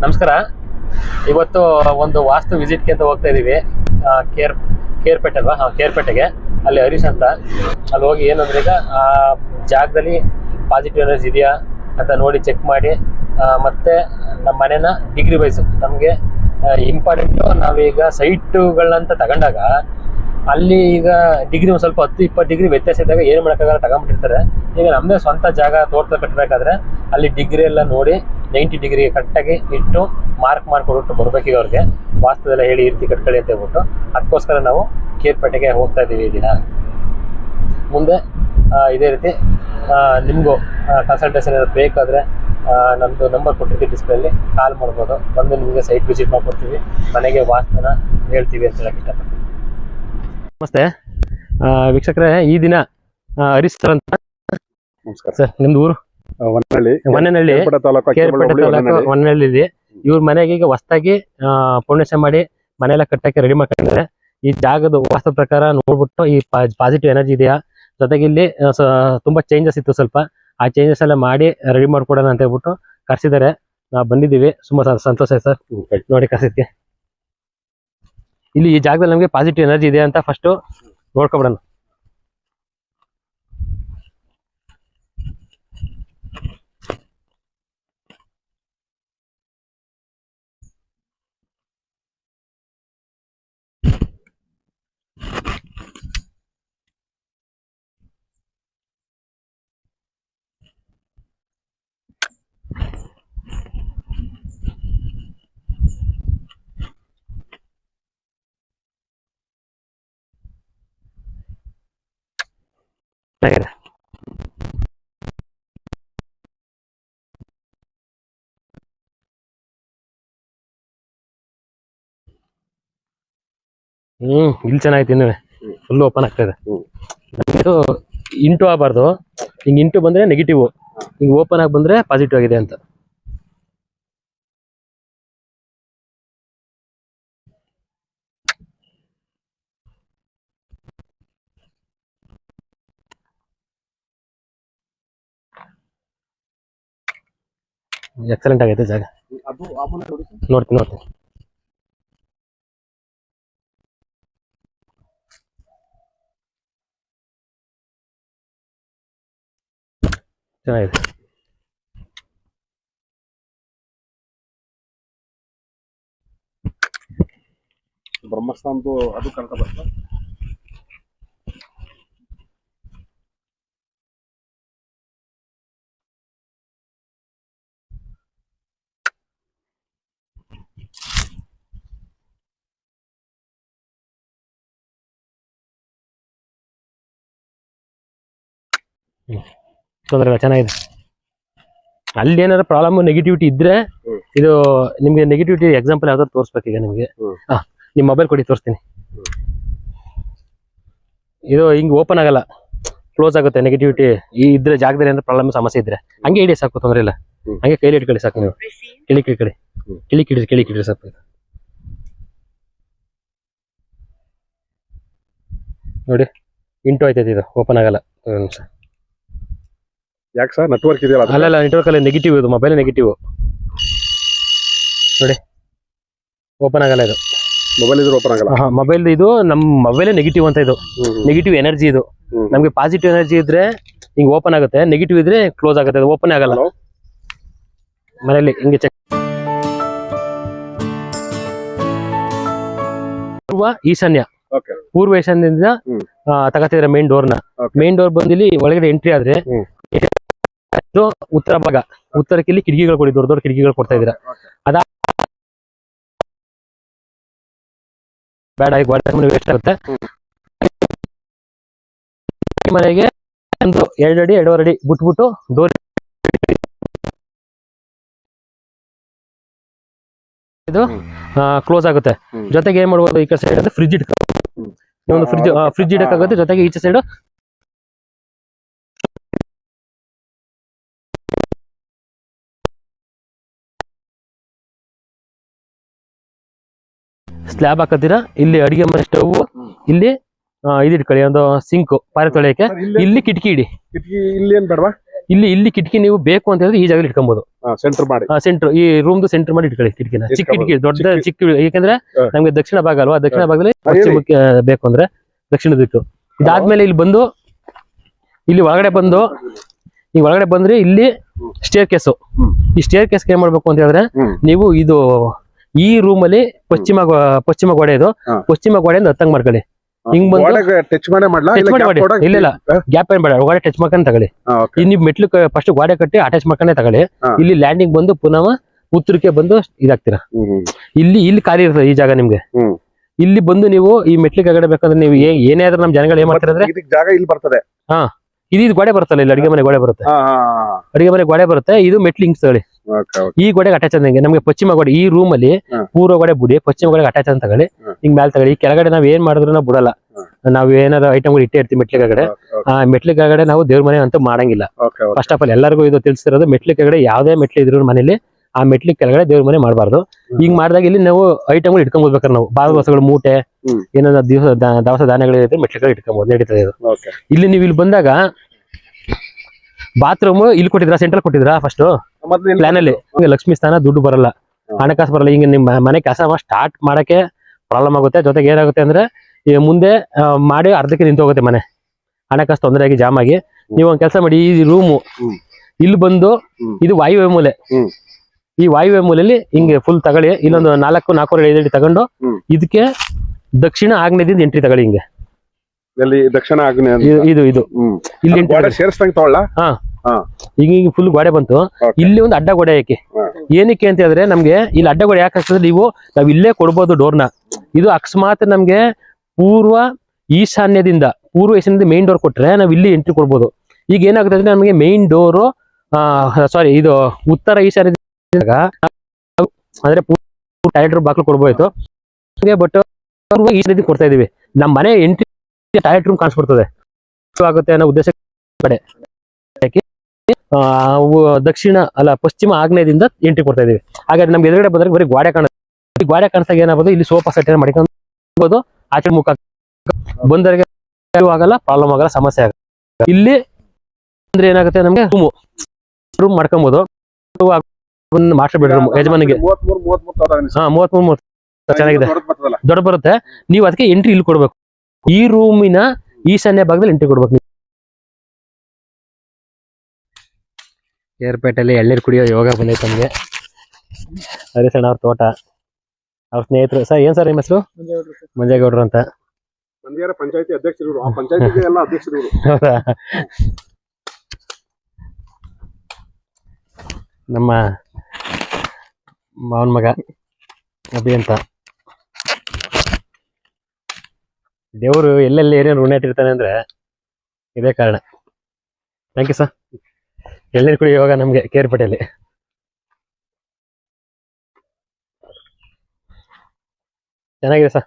ನಮಸ್ಕಾರ. ಇವತ್ತು ಒಂದು ವಾಸ್ತು ವಿಸಿಟ್ಗೆ ಅಂತ ಹೋಗ್ತಾ ಇದೀವಿ. ಕೇರ್, ಕೇರ್ಪೇಟೆ ಅಲ್ವಾ? ಹಾಂ, ಕೇರ್ಪೇಟೆಗೆ. ಅಲ್ಲಿ ಹರೀಶ್ ಅಂತ. ಅಲ್ಲಿ ಹೋಗಿ ಏನಂದ್ರೆ ಈಗ, ಆ, ಜಾಗದಲ್ಲಿ ಪಾಸಿಟಿವ್ ಎನರ್ಜಿ ಇದೆಯಾ ಅಂತ ನೋಡಿ ಚೆಕ್ ಮಾಡಿ ಮತ್ತೆ ನಮ್ಮ ಮನೆನ ಡಿಗ್ರಿ ವೈಸ್ ನಮಗೆ ಇಂಪಾರ್ಟೆಂಟು ನಾವೀಗ ಸೈಟುಗಳಂತ ತಗೊಂಡಾಗ, ಅಲ್ಲಿ ಈಗ ಡಿಗ್ರಿ ಒಂದು ಸ್ವಲ್ಪ ಹತ್ತು, ಇಪ್ಪತ್ತು ಡಿಗ್ರಿ ವ್ಯತ್ಯಾಸ ಇದ್ದಾಗ ಏನು ಮಾಡೋಕ್ಕಾಗಲ್ಲ ತಗೊಂಡ್ಬಿಟ್ಟಿರ್ತಾರೆ. ಈಗ ನಮ್ಮದೇ ಸ್ವಂತ ಜಾಗ, ತೋಟದಲ್ಲಿ ಕಟ್ಟಬೇಕಾದ್ರೆ ಅಲ್ಲಿ ಡಿಗ್ರಿ ಎಲ್ಲ ನೋಡಿ ನೈಂಟಿ ಡಿಗ್ರಿ ಕರೆಕ್ಟಾಗಿ ಇಟ್ಟು ಮಾರ್ಕ್ ಮಾಡ್ಕೊಬಿಟ್ಟು ಬರ್ಬೇಕೀಗ ಅವ್ರಿಗೆ ವಾಸ್ತದೆಲ್ಲ ಹೇಳಿ ಈ ರೀತಿ ಕಟ್ಕೊಳ್ಳಿ ಅಂತ ಹೇಳ್ಬಿಟ್ಟು. ಅದಕ್ಕೋಸ್ಕರ ನಾವು ಕೇರ್ಪೇಟೆಗೆ ಹೋಗ್ತಾ ಇದ್ದೀವಿ ಈ ದಿನ. ಮುಂದೆ ಇದೇ ರೀತಿ ನಿಮಗೂ ಕನ್ಸಲ್ಟೇಷನ್ ಏನಾದ್ರು ಬೇಕಾದರೆ ನಮ್ಮದು ನಂಬರ್ ಕೊಟ್ಟಿರ್ತೀವಿ ಡಿಸ್ಪ್ಲೇಲಿ ಕಾಲ್ ಮಾಡ್ಬೋದು. ಬಂದು ನಿಮಗೆ ಸೈಟ್ ವಿಸಿಟ್ ಮಾಡ್ಕೊಡ್ತೀವಿ. ಮನೆಗೆ ವಾಸ್ತನ ಹೇಳ್ತೀವಿ ಅಂತ ಹೇಳಕ್ಕೆ ಇಷ್ಟಪಡ್ತೀವಿ ನಮಸ್ತೆ. ವೀಕ್ಷಕರೇ ಈ ದಿನ ಅಂತ. ನಮಸ್ಕಾರ. ಸರ್ ನಿಮ್ದು ಊರು? ವನಹಳ್ಳಿ ಮನೆಯಲ್ಲಿ ಇದೆ ಇವ್ರ ಮನೆಗೆ ಈಗ ಹೊಸ್ದಾಗಿ ಪೌಂಡೇಶನ್ ಮಾಡಿ ಮನೆಯೆಲ್ಲ ಕಟ್ಟಕ್ಕೆ ರೆಡಿ ಮಾಡ್ಕೊಂಡಿದ್ದಾರೆ. ಈ ಜಾಗದ ವಾಸ್ತು ಪ್ರಕಾರ ನೋಡ್ಬಿಟ್ಟು ಈ ಪಾಸಿಟಿವ್ ಎನರ್ಜಿ ಇದೆಯಾ? ಜೊತೆಗೆ ಇಲ್ಲಿ ತುಂಬಾ ಚೇಂಜಸ್ ಇತ್ತು ಸ್ವಲ್ಪ. ಆ ಚೇಂಜಸ್ ಎಲ್ಲ ಮಾಡಿ ರೆಡಿ ಮಾಡ್ಕೊಡೋಣ ಅಂತ ಹೇಳ್ಬಿಟ್ಟು ಕರ್ಸಿದ್ದಾರೆ. ನಾವು ಬಂದಿದ್ದೀವಿ. ತುಂಬಾ ಸಂತೋಷ ಸರ್. ನೋಡಿ ಕರ್ಸಿದ್ಕೆ ಇಲ್ಲಿ ಈ ಜಾಗದಲ್ಲಿ ನಮಗೆ ಪಾಸಿಟಿವ್ ಎನರ್ಜಿ ಇದೆ ಅಂತ ಫಸ್ಟ್ ನೋಡ್ಕೊಬಿಡೋಣ. ಹ್ಮ್ ಇಲ್ಲಿ ಚೆನ್ನಾಗಿತ್ತು ಇನ್ನೂ. ಫುಲ್ ಓಪನ್ ಆಗ್ತಾ ಇದೆ. ಹ್ಮ್. ಇದು ಇಂಟು ಆಗಬಾರ್ದು. ಹಿಂಗ್ ಇಂಟು ಬಂದ್ರೆ ನೆಗೆಟಿವ್ ಹಿಂಗ್ ಓಪನ್ ಆಗಿ ಬಂದ್ರೆ ಪಾಸಿಟಿವ್ ಆಗಿದೆ ಅಂತ. ಎಕ್ಸಲೆಂಟ್ ಆಗೈತೆ ಜಾಗ. ನೋಡ್ತೀನಿ ನೋಡ್ತೀನಿ. ಚೆನ್ನಾಗಿದೆ ಬ್ರಹ್ಮಸ್ಥಾನದ್ದು ಅದು ಕರೆಕ್ಟ್ ಬರ್ತದೆ? ತೊಂದರೆ ಇಲ್ಲ ಚೆನ್ನಾಗಿದೆ. ಅಲ್ಲಿ ಏನಾದ್ರು ಪ್ರಾಬ್ಲಮ್ ನೆಗೆಟಿವಿಟಿ ಇದ್ರೆ ಇದು ನಿಮ್ಗೆ ನೆಗೆಟಿವಿಟಿ ಎಕ್ಸಾಂಪಲ್ ಯಾವ್ದಾದ್ರು ತೋರಿಸ್ಬೇಕೀಗ ನಿಮಗೆ. ಹಾ ನಿಮ್ಮ ಮೊಬೈಲ್ ಕೊಡಿ ತೋರಿಸ್ತೀನಿ. ಇದು ಹಿಂಗೆ ಓಪನ್ ಆಗಲ್ಲ. ಕ್ಲೋಸ್ ಆಗುತ್ತೆ ನೆಗೆಟಿವಿಟಿ ಈ ಇದ್ರೆ ಜಾಗದಲ್ಲಿ ಏನಾದ್ರು ಪ್ರಾಬ್ಲಮ್ ಸಮಸ್ಯೆ ಇದ್ರೆ. ಹಂಗೆ ಇಡಿ ಸಾಕು ತೊಂದರೆ ಇಲ್ಲ. ಹಂಗೆ ಕೈಲಿ ಇಟ್ಕೊಳ್ಳಿ ಸಾಕು ನೀವು. ಕಿಳಿ ಕಿಳಿ ಹ್ಮ್. ಕಿಳಿ ಕಿಡಿರಿ ಕಿಳಿ ಕಿಡಿ ಸಾಕು ಇದು. ನೋಡಿ ಇಂಟು ಆಯ್ತೈತೆ ಇದು. ಓಪನ್ ಆಗಲ್ಲ. ನಿಮಿಷ. ಯಾಕೆ ಸರ್ ನೆಟ್ವರ್ಕ್ ಇದೆಯಲ್ಲ ಅಲ್ಲ ಅಲ್ಲ ನೆಟ್ವರ್ಕ್ ಅಲ್ಲಿ ನೆಗೆಟಿವ್ ಇದು ಮೊಬೈಲ್ ನೆಗೆಟಿವ್ ನೋಡಿ ಓಪನ್ ಆಗಲ್ಲ ಇದು ಮೊಬೈಲ್ ಇದ್ರೆ ಓಪನ್ ಆಗಲ್ಲ ಮೊಬೈಲ್ ಇದು ನಮ್ಮ ಮೊಬೈಲೇ ನೆಗೆಟಿವ್ ಅಂತ ಇದು ಹ್ಮ್, ಹ್ಮ್. ನೆಗೆಟಿವ್ ಎನರ್ಜಿ ಇದು ನಮಗೆ ನಮ್ಗೆ ಪಾಸಿಟಿವ್ ಎನರ್ಜಿ ಇದ್ರೆ ಹಿಂಗೆ ಓಪನ್ ಆಗುತ್ತೆ ನೆಗೆಟಿವ್ ಇದ್ರೆ ಕ್ಲೋಸ್ ಆಗುತ್ತೆ ಅದು ಓಪನ್ ಆಗಲ್ಲ Hello? ಮನೆಯಲ್ಲಿ ಹಿಂಗೆ ಚೆಕ್ ಪೂರ್ವ ಈಶಾನ್ಯ Okay. ಪೂರ್ವ ಈಶಾನ್ಯದಿಂದ ಹ್ಮ್. ತಗತಿದ್ರೆ ಮೇನ್ ಡೋರ್ನ Okay. ಮೇನ್ ಡೋರ್ ಬಂದಿಲ್ಲಿ ಒಳಗಡೆ ಎಂಟ್ರಿ ಆದ್ರೆ ಹ್ಮ್. ಇದು ಉತ್ತರ ಭಾಗ. ಉತ್ತರಕ್ಕೆ ಇಲ್ಲಿ ಕಿಟಕಿಗಳು ಕೊಡಿ ದೊಡ್ಡ ದೊಡ್ಡ ಕಿಟಕಿಗಳು ಕೊಡ್ತಾ ಇದೀರಾ ಅದಾ ಬೇಡ ಈಗ ವೇಸ್ಟ್ ಆಗುತ್ತೆ. ಮನೆಗೆ ಒಂದು ಎರಡು ಅಡಿ ಎರಡೂವರೆ ಅಡಿ ಬಿಟ್ಬಿಟ್ಟು ಡೋರ್ ಇದು ಕ್ಲೋಸ್ ಆಗುತ್ತೆ. ಜೊತೆಗೆ ಏನ್ ಮಾಡ್ಬೋದು ಈ ಕಡೆ ಸೈಡ್ ಅಂದ್ರೆ ಫ್ರಿಜ್ ಇಟ್ಕೊಂಡು ಒಂದು ಫ್ರಿಜ್ ಫ್ರಿಜ್ ಇಡಕ್ಕಾಗುತ್ತೆ. ಜೊತೆಗೆ ಈಚೆ ಸೈಡ್ ಸ್ಲ್ಯಾಬ್ ಹಾಕತ್ತೀರಾ ಇಲ್ಲಿ ಅಡಿಗೆ ಮನೆ ಸ್ಟವ್ ಇಲ್ಲಿ ಇದಿಟ್ಕೊಳ್ಳಿ ಒಂದು ಸಿಂಕ್ ಪಾರೆ ತೊಳೆಯಕ್ಕೆ. ಇಲ್ಲಿ ಕಿಟಕಿ ಇಡಿ. ಕಿಟಕಿ ಇಲ್ಲಿ ಏನ್ ಬೇಡವಾ? ಇಲ್ಲಿ ಇಲ್ಲಿ ಕಿಟಕಿ ನೀವು ಬೇಕು ಅಂತ ಹೇಳಿದ್ರೆ ಈ ಜಾಗದಲ್ಲಿ ಇಟ್ಕೊಬಹುದು ಸೆಂಟರ್ ಮಾಡಿ. ಸೆಂಟರ್ ಈ ರೂಮ್ ಸೆಂಟರ್ ಮಾಡಿ ಇಟ್ಕೊಳ್ಳಿ ಕಿಟಕಿನ. ಚಿಕ್ಕ ಕಿಟಕಿ ದೊಡ್ಡ ಚಿಕ್ಕ- ಯಾಕಂದ್ರೆ ನಮ್ಗೆ ದಕ್ಷಿಣ ಭಾಗ ಅಲ್ವಾ? ದಕ್ಷಿಣ ಭಾಗದಲ್ಲಿ ಪಶ್ಚಿಮ ಪಶ್ಚಿಮಕ್ಕೆ ಬೇಕು ಅಂದ್ರೆ ದಕ್ಷಿಣ ದಿಕ್ಕು ಇದಾದ್ಮೇಲೆ ಇಲ್ಲಿ ಬಂದು ಇಲ್ಲಿ ಒಳಗಡೆ ಬಂದು ನೀವು ಒಳಗಡೆ ಬಂದ್ರೆ ಇಲ್ಲಿ. ಸ್ಟೇರ್ ಕೇಸು ಈ ಸ್ಟೇರ್ ಕೇಸ್ ಏನ್ ಮಾಡ್ಬೇಕು ಅಂತ ಹೇಳಿದ್ರೆ ನೀವು ಇದು ಈ ರೂಮ್ ಅಲ್ಲಿ ಪಶ್ಚಿಮ ಪಶ್ಚಿಮ ಗೋಡೆ ಇದು. ಪಶ್ಚಿಮ ಗೋಡೆಯಿಂದ ಹತ್ತಂಗ್ ಮಾಡ್ಕೊಳ್ಳಿ. ಹಿಂಗ್ ಬಂದು- ಟಚ್ ಮಾಡೇ ಇಲ್ಲ ಇಲ್ಲ. ಗ್ಯಾಪ್ ಏನ್ ಬೇಡ. ಗೋಡೆ ಟಚ್ ಮಾಡ್ಕೊಂಡ್ ತಗೊಳ್ಳಿ. ಇಲ್ಲಿ ಮೆಟ್ಲು ಫಸ್ಟ್ ಗೋಡೆ ಕಟ್ಟಿ ಅಟ್ಯಾಚ್ ಮಾಡ್ಕೊಂಡೆ ತಗೊಳ್ಳಿ. ಇಲ್ಲಿ ಲ್ಯಾಂಡಿಂಗ್ ಬಂದು ಪುನಃ ಉತ್ತರಕ್ಕೆ ಬಂದು ಇದಾಗ್ತೀರಾ. ಇಲ್ಲಿ ಇಲ್ಲಿ ಖಾಲಿ ಇರ್ತದೆ ಈ ಜಾಗ ನಿಮ್ಗೆ. ಇಲ್ಲಿ ಬಂದು ನೀವು ಈ ಮೆಟ್ಲಿಗೆ ಕೆಳಗಡೆ ಬೇಕಂದ್ರೆ ನೀವು ಏನೇ ಆದ್ರೂ ನಮ್ ಜನಗಳು ಏನ್ ಮಾಡ್ತಾರೆ ಜಾಗ ಇಲ್ಲಿ ಬರ್ತದೆ. ಹಾ. ಇದು ಗೋಡೆ ಬರುತ್ತಲ್ಲ ಇಲ್ಲಿ ಅಡಿಗೆ ಮನೆ ಗೋಡೆ ಬರುತ್ತೆ. ಅಡಿಗೆ ಮನೆ ಗೋಡೆ ಬರುತ್ತೆ. ಇದು ಮೆಟ್ಲು ಹಿಂಗ್ ತಗೊಳ್ಳಿ. ಈ ಗೋಡೆಗೆ ಅಟ್ಯಾಚ್ ಅಂದಂಗೆ ನಮಗೆ ಪಶ್ಚಿಮ ಗೋಡೆ ಈ ರೂಮ್ ಅಲ್ಲಿ. ಪೂರ್ವ ಗೋಡೆ ಬುಡಿ ಪಶ್ಚಿಮ ಗೋಡೆಗೆ ಅಟ್ಯಾಚ್ ಅಂತ ತಗೊಳ್ಳಿ. ಹಿಂಗ್ ಮೇಲೆ ತಗೊಳ್ಳಿ. ಈ ಕೆಳಗಡೆ ನಾವ್ ಏನ್ ಮಾಡಿದ್ರು ನಾವು ಬಿಡಲ್ಲ. ನಾವ್ ಏನಾರ ಐಟಮ್ಗಳು ಇಟ್ಟೇ ಇರ್ತೀವಿ ಮೆಟ್ಲಿ ಕೆಳಗಡೆ. ಆ ಮೆಟ್ಲಿ ಕೆಳಗಡೆ ನಾವು ದೇವ್ರ ಮನೆ ಅಂತೂ ಮಾಡಂಗಿಲ್ಲ. ಫಸ್ಟ್ ಆಫ್ ಆಲ್ ಎಲ್ಲರಿಗೂ ಇದು ತಿಳಿಸಿರೋದು ಮೆಟ್ಲಿ ಕೆಳಗಡೆ ಯಾವ್ದೇ ಮೆಟ್ಲಿ ಇದ್ರು ಮನೇಲಿ ಆ ಮೆಟ್ಲಿ ಕೆಳಗಡೆ ದೇವ್ರ ಮನೆ ಮಾಡಬಾರ್ದು. ಹಿಂಗ್ ಮಾಡಿದಾಗ ಇಲ್ಲಿ ನಾವು ಐಟಮ್ಗಳು ಇಟ್ಕೊಂಡ್ಬೇಕಾರೆ ನಾವು. ಬಾದ ವಸ್ತುಗಳು ಮೂಟೆ. ಏನಾದ್ರು ದಿವಸ ದವಸ ಧಾನ್ಯಗಳು ಇದ್ರೆ ಮೆಟ್ಲಿ ಕಡೆ ಇಟ್ಕೊಂಬೋದು ನಡೀತದೆ ಇದು. ಇಲ್ಲಿ ನೀವು ಇಲ್ಲಿ ಬಂದಾಗ ಬಾತ್ರೂಮ್ ಇಲ್ಲಿ ಕೊಟ್ಟಿದ್ರಾ ಸೆಂಟ್ರಲ್ ಕೊಟ್ಟಿದ್ರಾ ಫಸ್ಟ್ ಪ್ಲಾನ್ ಅಲ್ಲಿ. ಲಕ್ಷ್ಮಿ ಸ್ಥಾನ ದುಡ್ಡು ಬರಲ್ಲ. ಹಣಕಾಸು ಬರಲ್ಲ. ಹಿಂಗೆ ನಿಮ್ಮ ಮನೆ ಕೆಲಸ ಸ್ಟಾರ್ಟ್ ಮಾಡಕ್ಕೆ ಪ್ರಾಬ್ಲಮ್ ಆಗುತ್ತೆ. ಜೊತೆಗೆ ಏನಾಗುತ್ತೆ ಅಂದ್ರೆ ಈ ಮುಂದೆ ಮಾಡಿ ಅರ್ಧಕ್ಕೆ ನಿಂತು ಹೋಗುತ್ತೆ ಮನೆ. ಹಣಕಾಸು ತೊಂದರೆ ಆಗಿ ಜಾಮ್ ಆಗಿ. ನೀವು ಒಂದ್ ಕೆಲಸ ಮಾಡಿ ಈ ರೂಮು. ಇಲ್ಲಿ ಬಂದು ಇದು ವಾಯುವ್ಯ ಮೂಲೆ. ಈ ವಾಯುವ್ಯ ಮೂಲೆಯಲ್ಲಿ ಹಿಂಗೆ ಫುಲ್ ತಗೊಳ್ಳಿ. ಇಲ್ಲೊಂದು ನಾಲ್ಕು ನಾಲ್ಕು ಐದು ಅಡಿ ತಗೊಂಡು ಇದಕ್ಕೆ ದಕ್ಷಿಣ ಆಗ್ನೇಯದಿಂದ ಎಂಟ್ರಿ ತಗೊಳ್ಳಿ ಹಿಂಗೆ. ದಕ್ಷಿಣ ಆಗ್ನೇಯ. ಇದು ಇದು ಇಲ್ಲಿ ಸೇರಿಸ್ದಂಗೆ ತಗೊಳ್ಳ. ತಗೊಳ್ಳ ಈಗ ಈಗ ಫುಲ್ ಗೋಡೆ ಬಂತು. ಇಲ್ಲಿ ಒಂದು ಅಡ್ಡ ಗೋಡೆ ಹಾ. ಏನಕ್ಕೆ ಅಂತ ಹೇಳಿದ್ರೆ ನಮ್ಗೆ ಇಲ್ಲಿ ಅಡ್ಡ ಗೋಡೆ ಯಾಕೆ ಆಗ್ತದೆ ನೀವು ನಾವ್ ಇಲ್ಲೇ ಕೊಡ್ಬೋದು ಡೋರ್ನ ಇದು ಅಕಸ್ಮಾತ್ ನಮ್ಗೆ ಪೂರ್ವ ಈಶಾನ್ಯದಿಂದ ಪೂರ್ವ ಈಶಾನ್ಯದಿಂದ ಮೇನ್ ಡೋರ್ ಕೊಟ್ರೆ ನಾವ್ ಇಲ್ಲಿ ಎಂಟ್ರಿ ಕೊಡ್ಬೋದು. ಈಗ ಏನಾಗುತ್ತೆ ಅಂದ್ರೆ ನಮಗೆ ಮೇನ್ ಡೋರ್ ಸಾರಿ ಇದು ಉತ್ತರ ಈಶಾನ್ಯದಿಂದ ಅಂದ್ರೆ ಟಾಯ್ಲೆಟ್ ಬಾಕ್ಲು ಕೊಡ್ಬೋಯ್ತು ಬಟ್ ಪೂರ್ವ ಈಶಾನ್ಯದಿಂದ ಕೊಡ್ತಾ ಇದೀವಿ. ನಮ್ಮ ಮನೆ ಎಂಟ್ರಿ ಟಾಯ್ಲೆಟ್ ರೂಮ್ ಕಾಣಿಸ್ಬಿಡ್ತದೆ. ಆಗುತ್ತೆ ಅನ್ನೋ ಉದ್ದೇಶ ಕಡೆ. ದಕ್ಷಿಣ ಅಲ್ಲ ಪಶ್ಚಿಮ ಆಗ್ನೇಯದಿಂದ ಎಂಟ್ರಿ ಕೊಡ್ತಾ ಇದೀವಿ ಹಾಗಾದ್ರೆ ನಮ್ಗೆ ಎದುರುಗಡೆ ಬಂದ್ರೆ ಬರೀ ಗ್ವಾಡೆ ಕಾಣುತ್ತೆ. ಗೋಡೆ ಕಾಣಿಸ್ದಾಗ ಏನಾಗ್ಬೋದು ಇಲ್ಲಿ ಸೋಫಾ ಸೆಟ್ ಏನ್ ಮಾಡ್ಕೊಂಡು ಆಚೆ ಮುಖ ಬಂದರಿಗೆ ಆಗಲ್ಲ ಪ್ರಾಬ್ಲಮ್ ಆಗಲ್ಲ ಸಮಸ್ಯೆ ಆಗಲ್ಲ. ಇಲ್ಲಿ ಅಂದ್ರೆ ಏನಾಗುತ್ತೆ ನಮ್ಗೆ? ರೂಮು ರೂಮ್ ಮಾಡ್ಕೊಬೋದು. ಮಾಸ್ಟರ್ ಬೆಡ್ರೂಮ್ ಯಜಮಾನಿಗೆ. ಹಾ ಮೂವತ್ಮೂರು ಮೂವತ್ತು ಚೆನ್ನಾಗಿದೆ. ದೊಡ್ಡ ಬರುತ್ತೆ. ನೀವು ಅದಕ್ಕೆ ಎಂಟ್ರಿ ಇಲ್ಲಿ ಕೊಡ್ಬೇಕು. ಈ ರೂಮಿನ ಈಶಾನ್ಯ ಭಾಗದಲ್ಲಿ ಎಂಟ್ರಿ ಕೊಡ್ಬೇಕು. ಏರ್ಪೇಟೆಯಲ್ಲಿ ಎಳ್ನೀರು ಕುಡಿಯೋ ಯೋಗ ಬಂದೈತೆ ನಮಗೆ. ಹರಿಸಣ್ಣ ಅವ್ರ ತೋಟ. ಅವ್ರ ಸ್ನೇಹಿತರು ಸರ್ ಏನು ಸರ್ ನಿಮ್ಮ ಹೆಸರು? ಮಂಜೇಗೌಡರು ಅಂತ. ಪಂಚಾಯತಿ ಅಧ್ಯಕ್ಷರು ಆ ಪಂಚಾಯತಿಗೆ ಎಲ್ಲ ಅಧ್ಯಕ್ಷರು ಹೌದಾ? ನಮ್ಮ ಮಾವನ ಮಗ ಅಭಿ ಅಂತ. ದೇವರು ಎಲ್ಲೆಲ್ಲಿ ಏನೇನು ಋಣ ಇಟ್ಟಿರ್ತಾನೆ ಅಂದ್ರೆ ಇದೇ ಕಾರಣ. ಥ್ಯಾಂಕ್ ಯು ಸರ್ ಎಳ್ನೀರು ಕುಡಿ ಇವಾಗ ನಮಗೆ ಕೇರ್ಪೇಟೆಯಲ್ಲಿ ಚೆನ್ನಾಗಿದೆ ಸರ್.